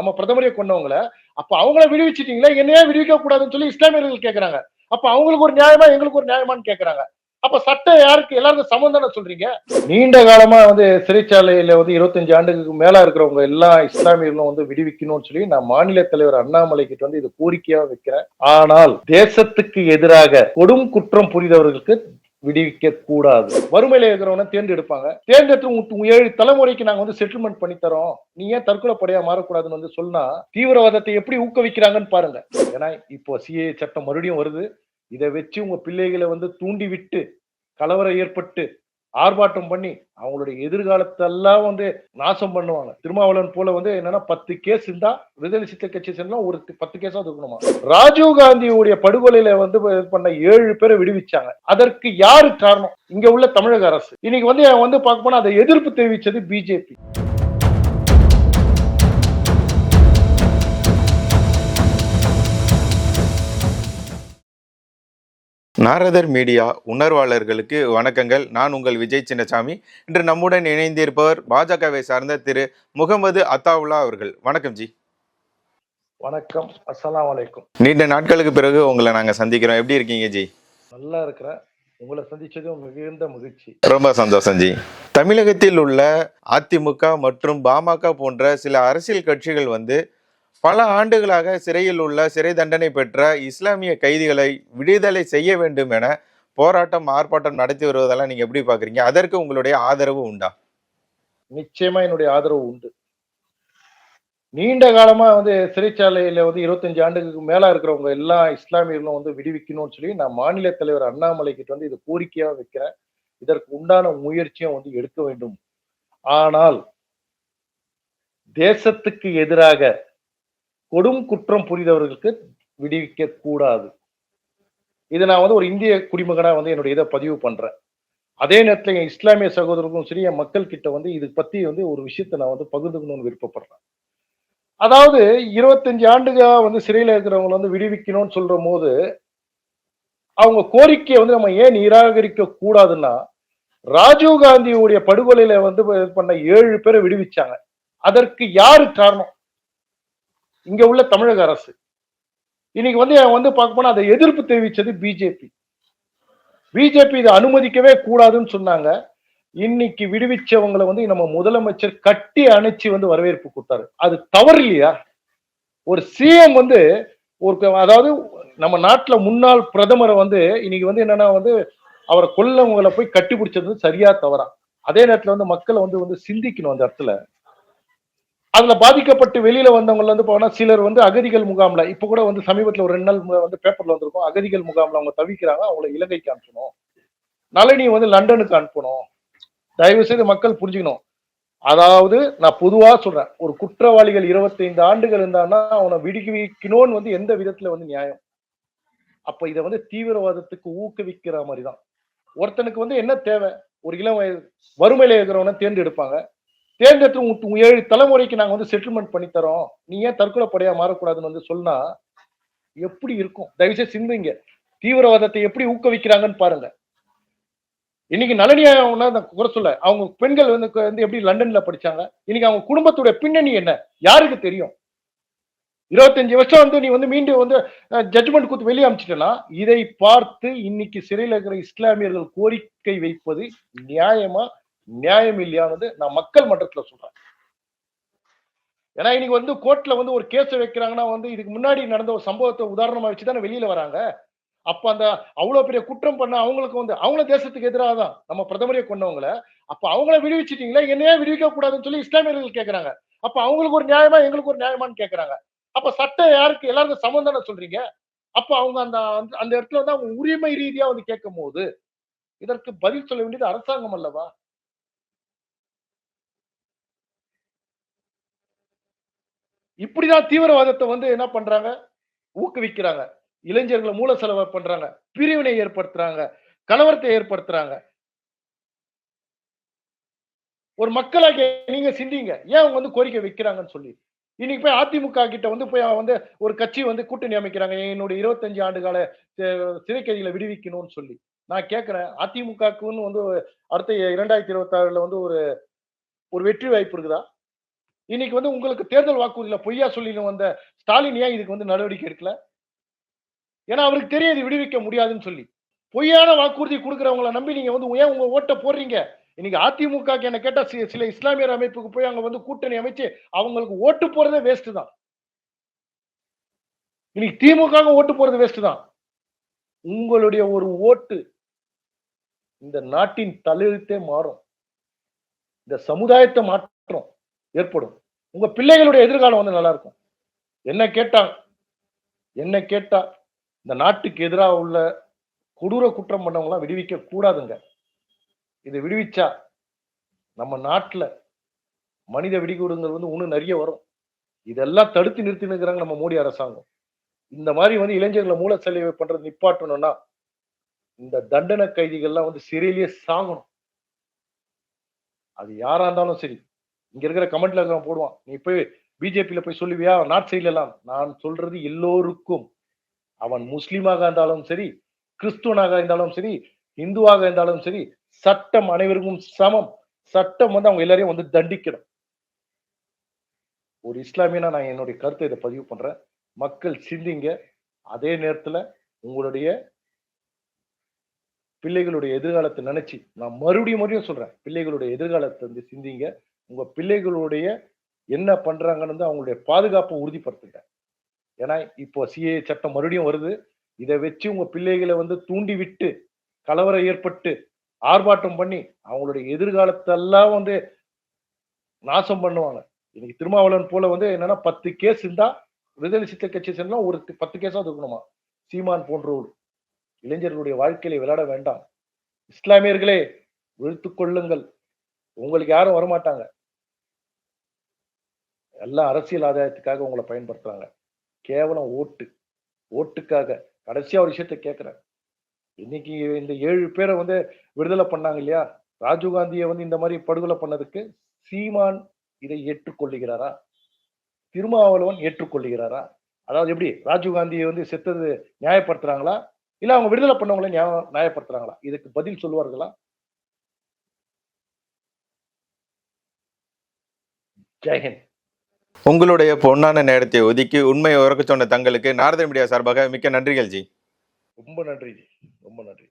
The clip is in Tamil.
நம்ம பிரதமரை கொண்டவங்கள அப்ப அவங்கள விடுவிச்சிட்டீங்களா என்னையே விடுவிக்க கூடாதுன்னு சொல்லி இஸ்லாமியர்கள் கேட்கறாங்க அப்ப அவங்களுக்கு ஒரு நியாயமா எங்களுக்கு ஒரு நியாயமான்னு கேட்கறாங்க அப்ப சட்டம் யாருக்கு எல்லாருக்கும் சமம் தானே சொல்றீங்க? நீண்ட காலமா வந்து சிறைச்சாலையில வந்து இருபத்தஞ்சு ஆண்டுகளுக்கு மேல இருக்கிறவங்க எல்லா இஸ்லாமியர்களும் வந்து விடுவிக்கணும்னு சொல்லி நான் மாநில தலைவர் அண்ணாமலை கிட்ட வந்து இது கோரிக்கையா வைக்கிறேன். ஆனால் தேசத்துக்கு எதிராக கொடும் குற்றம் புரிந்தவர்களுக்கு விடுவிக்க கூடாது வறுமையில இருக்கிறவன தேர்ந்தெடுப்பாங்க. தேர்ந்தெடுத்து ஏழு தலைமுறைக்கு நாங்க வந்து செட்டில்மெண்ட் பண்ணி தரோம் நீ ஏன் தற்கொலை படையா மாறக்கூடாதுன்னு வந்து சொன்னா தீவிரவாதத்தை எப்படி ஊக்குவிக்கிறாங்கன்னு பாருங்க. ஏன்னா இப்போ சிஏ சட்டம் மறுபடியும் வருது. இதை வச்சு உங்க பிள்ளைகளை வந்து தூண்டி விட்டு கலவரம் ஏற்பட்டு ஆர்ப்பாட்டம் பண்ணி அவங்களுடைய எதிர்காலத்தெல்லாம் வந்து நாசம் பண்ணுவாங்க. திருமாவளவன் போல வந்து என்னன்னா பத்து கேஸ் இருந்தா விடுதலை சித்த கட்சி சேர்ந்தா ஒரு பத்து கேஸா இருக்கணுமா? ராஜீவ் காந்தியுடைய படுகொலையில வந்து இது பண்ண ஏழு பேரை விடுவிச்சாங்க. அதற்கு யாரு காரணம்? இங்க உள்ள தமிழக அரசு. இன்னைக்கு வந்து வந்து பார்க்க போனா அதை எதிர்ப்பு தெரிவிச்சது பிஜேபி. நாரதர் மீடியா உணர்வாளர்களுக்கு வணக்கங்கள். நான் உங்கள் விஜய் சின்னசாமி. இன்று நம்முடன் இணைந்திருப்பவர் பாஜகவை சார்ந்த திரு முகமது அத்தாவுல்லா அவர்கள். வணக்கம் ஜி. வணக்கம். அஸ்ஸலாமு அலைக்கும். நீண்ட நாட்களுக்கு பிறகு உங்களை நாங்க சந்திக்கிறோம். எப்படி இருக்கீங்க ஜி? நல்லா இருக்கிறேன். உங்களை சந்திச்சதும் மிகுந்த மகிழ்ச்சி. ரொம்ப சந்தோஷம் ஜி. தமிழகத்தில் உள்ள அதிமுக மற்றும் பாமக போன்ற சில அரசியல் கட்சிகள் வந்து பல ஆண்டுகளாக சிறையில் உள்ள சிறை தண்டனை பெற்ற இஸ்லாமிய கைதிகளை விடுதலை செய்ய வேண்டும் என போராட்டம் ஆர்ப்பாட்டம் நடத்தி வருவதெல்லாம் நீங்க எப்படி பாக்குறீங்க அதற்கு உங்களுடைய ஆதரவு உண்டா? நிச்சயமா என்னுடைய ஆதரவு உண்டு. நீண்ட காலமா வந்து சிறைச்சாலையில வந்து இருபத்தஞ்சு ஆண்டுகளுக்கு மேல இருக்கிறவங்க எல்லா இஸ்லாமியர்களும் வந்து விடுவிக்கணும்னு சொல்லி நான் மாநில தலைவர் அண்ணாமலை கிட்ட வந்து இது கோரிக்கையா வைக்கிறேன். இதற்கு உண்டான முயற்சியும் வந்து எடுக்க வேண்டும். ஆனால் தேசத்துக்கு எதிராக கொடும் குற்றம் புரிந்தவர்களுக்கு விடுவிக்க கூடாது. இதை நான் வந்து ஒரு இந்திய குடிமகனா வந்து என்னுடைய இதை பதிவு பண்றேன். அதே நேரத்தில் என் இஸ்லாமிய சகோதரர்களும் சரி என் மக்கள் கிட்ட வந்து இது பத்தி வந்து ஒரு விஷயத்தை நான் வந்து பகிர்ந்துக்கணும்னு விருப்பப்படுறேன். அதாவது இருபத்தஞ்சு ஆண்டுகளாக வந்து சிறையில இருக்கிறவங்களை வந்து விடுவிக்கணும்னு சொல்ற போது அவங்க கோரிக்கையை வந்து நம்ம ஏன் நிராகரிக்க கூடாதுன்னா ராஜீவ் காந்தியுடைய படுகொலையில வந்து பண்ண ஏழு பேரை விடுவிச்சாங்க. அதற்கு யாரு காரணம்? இங்க உள்ள தமிழக அரசு. இன்னைக்கு வந்து வந்து பார்க்க போனா அதை எதிர்ப்பு தெரிவிச்சது பிஜேபி. பிஜேபி இதை அனுமதிக்கவே கூடாதுன்னு சொன்னாங்க. இன்னைக்கு விடுவிச்சவங்களை வந்து நம்ம முதலமைச்சர் கட்டி அணைச்சு வந்து வரவேற்பு கொடுத்தாரு. அது தவறு இல்லையா? ஒரு சிஎம் வந்து ஒரு அதாவது நம்ம நாட்டுல முன்னாள் பிரதமரை வந்து இன்னைக்கு வந்து என்னன்னா வந்து அவரை கொல்லவங்களை போய் கட்டி பிடிச்சது சரியா தவறா. அதே நேரத்துல வந்து மக்களை வந்து வந்து சிந்திக்கணும் அந்த இடத்துல. அதுல பாதிக்கப்பட்டு வெளியில வந்தவங்க வந்து போனா சிலர் வந்து அகதிகள் முகாம்ல இப்ப கூட வந்து சமீபத்துல ஒரு ரெண்டு நாள் வந்து பேப்பர்ல வந்திருக்கும் அகதிகள் முகாம்ல அவங்க தவிக்கிறாங்க அவங்கள இலங்கைக்கு அனுப்பணும். நளினி வந்து லண்டனுக்கு அனுப்பணும். தயவு செய்து மக்கள் புரிஞ்சுக்கணும். அதாவது நான் பொதுவா சொல்றேன் ஒரு குற்றவாளிகள் 25 ஆண்டுகள் இருந்தான்னா அவனை விடுவிக்கணும்னு வந்து எந்த விதத்துல வந்து நியாயம்? அப்ப இதை வந்து தீவிரவாதத்துக்கு ஊக்குவிக்கிற மாதிரி தான் ஒருத்தனுக்கு வந்து என்ன தேவை? ஒரு இளம் வயது வறுமையில இருக்கிறவனை தேர்ந்தெடுப்பாங்க. தேர்ந்தெடுத்து உங்க- உங்க ஏழு தலைமுறைக்கு நாங்க வந்து செட்டில்மெண்ட் பண்ணி தரோம் நீ ஏன் தற்கொலை படையா மாறக்கூடாதுன்னு வந்து சொன்னா எப்படி இருக்கும்? தயவுசெய்து சிந்திங்க. தீவிரவாதத்தை எப்படி ஊக்குவிக்கிறாங்கன்னு பாருங்க. இன்னைக்கு நளினியா நான் குறை சொல்ல அவங்க பெண்கள் வந்து வந்து எப்படி லண்டன்ல படிச்சாங்க? இன்னைக்கு அவங்க குடும்பத்துடைய பின்னணி என்ன? யாருக்கு தெரியும்? இருபத்தஞ்சு வருஷம் வந்து நீ வந்து மீண்டும் வந்து ஜட்ஜ்மெண்ட் கொடுத்து வெளியே அமைச்சிட்டனா? இதை பார்த்து இன்னைக்கு சிறையில் இருக்கிற இஸ்லாமியர்கள் கோரிக்கை வைப்பது நியாயமா? நியாயம் இல்லையானது நான் மக்கள் மன்றத்துல சொல்றேன். ஏன்னா இன்னைக்கு வந்து கோர்ட்ல வந்து ஒரு கேஸ் வைக்கிறாங்கன்னா வந்து இதுக்கு முன்னாடி நடந்த ஒரு சம்பவத்தை உதாரணமா வச்சு தானே வெளியில வராங்க. அப்ப அந்த அவ்வளவு பெரிய குற்றம் பண்ண அவங்களுக்கு வந்து அவங்கள தேசத்துக்கு எதிராக தான் நம்ம பிரதமரை கொண்டவங்கள அப்ப அவங்கள விடுவிச்சிட்டீங்களா? என்னையா விடுவிக்க கூடாதுன்னு சொல்லி இஸ்லாமியர்கள் கேட்கறாங்க அப்ப அவங்களுக்கு ஒரு நியாயமா எங்களுக்கு ஒரு நியாயமான்னு கேட்கறாங்க அப்ப சட்டம் யாருக்கு எல்லாருக்கும் சமம் தானே சொல்றீங்க? அப்ப அவங்க அந்த- அந்த இடத்துல வந்து அவங்க உரிமை ரீதியா வந்து கேட்கும் போது இதற்கு பதில் சொல்ல வேண்டியது அரசாங்கம் அல்லவா? இப்படிதான் தீவிரவாதத்தை வந்து என்ன பண்றாங்க? ஊக்குவிக்கிறாங்க. இளைஞர்களை மூல செலவு பண்றாங்க. பிரிவினை ஏற்படுத்துறாங்க. கலவரத்தை ஏற்படுத்துறாங்க. ஒரு மக்களாக நீங்க சிந்திங்க. ஏன் அவங்க வந்து கோரிக்கை வைக்கிறாங்கன்னு சொல்லி. இன்னைக்கு போய் அதிமுக கிட்ட வந்து போய் அவன் வந்து ஒரு கட்சி வந்து கூட்டணி அமைக்கிறாங்க. என்னுடைய இருபத்தஞ்சு ஆண்டு கால அஹ், விடுவிக்கணும்னு சொல்லி. நான் கேட்கிறேன் அதிமுகக்குன்னு வந்து அடுத்த இரண்டாயிரத்தி இருபத்தி ஆறுல வந்து ஒரு ஒரு வெற்றி வாய்ப்பு இருக்குதா? இன்னைக்கு வந்து உங்களுக்கு தேர்தல் வாக்குறுதியில பொய்யா சொல்லி வந்த ஸ்டாலின் ஏன் இதுக்கு வந்து நடவடிக்கை எடுக்கல? ஏன்னா அவருக்கு தெரியும் இது விடுவிக்க முடியாதுன்னு சொல்லி. பொய்யான வாக்குறுதி கொடுக்குறவங்கள நம்பி நீங்க வந்து ஏன் உங்க ஓட்டை போடுறீங்க? இன்னைக்கு அதிமுக என்ன கேட்டா சில இஸ்லாமியர் அமைப்புக்கு போய் அங்க வந்து கூட்டணி அமைச்சு அவங்களுக்கு ஓட்டு போறதே வேஸ்ட் தான். இன்னைக்கு திமுக ஓட்டு போறது வேஸ்ட் தான். உங்களுடைய ஒரு ஓட்டு இந்த நாட்டின் தலையெழுத்தே மாறும். இந்த சமுதாயத்தை மாற்ற ஏற்படும். உங்க பிள்ளைகளுடைய எதிர்காலம் வந்து நல்லா இருக்கும் என்ன கேட்டா என்ன கேட்டா இந்த நாட்டுக்கு எதிராக உள்ள கொடூர குற்றம் பண்ணவங்களாம் விடுவிக்க கூடாதுங்க. இது விடுவிச்சா நம்ம நாட்டில் மனித வெடிகுடுங்கள் வந்து இன்னும் நிறைய வரும். இதெல்லாம் தடுத்து நிறுத்தி நிற்கிறாங்க நம்ம மோடி அரசாங்கம். இந்த மாதிரி வந்து இளைஞர்களை மூல செலவு பண்றது நிப்பாட்டணும்னா இந்த தண்டனை கைதிகள்லாம் வந்து சிறையிலேயே சாகணும். அது யாரா இருந்தாலும் சரி இங்க இருக்கிற கமெண்ட்ல இருக்கிற போடுவான். நீ போய் பிஜேபியில போய் சொல்லுவியா? நார்த் சைட்ல எல்லாம். நான் சொல்றது எல்லோருக்கும். அவன் முஸ்லீமாக இருந்தாலும் சரி கிறிஸ்துவனாக இருந்தாலும் சரி இந்துவாக இருந்தாலும் சரி சட்டம் அனைவருக்கும் சமம். சட்டம் வந்து அவங்க எல்லாரையும் வந்து தண்டிக்கணும். ஒரு இஸ்லாமியனா நான் என்னுடைய கருத்தை இதை பதிவு பண்றேன். மக்கள் சிந்திங்க. அதே நேரத்துல உங்களுடைய பிள்ளைகளுடைய எதிர்காலத்தை நினைச்சு நான் மறுபடியும் மறுபடியும் சொல்றேன். பிள்ளைகளுடைய எதிர்காலத்தை வந்து சிந்திங்க. உங்க பிள்ளைகளுடைய என்ன பண்றாங்கன்னு அவங்களுடைய பாதுகாப்பை உறுதிப்படுத்துங்க. ஏன்னா இப்போ சிஏ சட்டம் மறுபடியும் வருது. இதை வச்சு உங்க பிள்ளைகளை வந்து தூண்டி விட்டு கலவரம் ஏற்பட்டு ஆர்ப்பாட்டம் பண்ணி அவங்களுடைய எதிர்காலத்தெல்லாம் வந்து நாசம் பண்ணுவாங்க. இன்னைக்கு திருமாவளவன் போல வந்து என்னன்னா பத்து கேஸ் இருந்தா விடுதலை சித்த கட்சி சேர்ந்தா ஒரு பத்து கேஸா இருக்கணுமா? சீமான் போன்றோர். இளைஞர்களுடைய வாழ்க்கையில விளையாட வேண்டாம். இஸ்லாமியர்களே விழுத்துக்கொள்ளுங்கள் உங்களுக்கு யாரும் வரமாட்டாங்க. எல்லாம் அரசியல் ஆதாயத்துக்காக உங்களை பயன்படுத்துறாங்க. கேவலம் ஓட்டு. ஓட்டுக்காக. கடைசியா ஒரு விஷயத்த கேட்கிறேன் இன்னைக்கு இந்த ஏழு பேரை வந்து விடுதலை பண்ணாங்க இல்லையா? ராஜீவ்காந்தியை வந்து இந்த மாதிரி படுகொலை பண்ணதுக்கு சீமான் இதை ஏற்றுக்கொள்ளுகிறாரா? திருமாவளவன் ஏற்றுக்கொள்ளுகிறாரா? அதாவது எப்படி? ராஜீவ்காந்தியை வந்து செத்தது நியாயப்படுத்துறாங்களா? இல்ல அவங்க விடுதலை பண்ணவங்களை நியாய- நியாயப்படுத்துறாங்களா? இதுக்கு பதில் சொல்லுவார்களா? ஜெயஹிந்த் உங்களுடைய பொன்னான நேரத்தை ஒதுக்கி உண்மையை உறக்க சொன்ன தங்களுக்கு நாரதன் மீடியா சார்பாக மிக்க நன்றிகள் ஜி. ரொம்ப நன்றி ஜி. ரொம்ப நன்றி.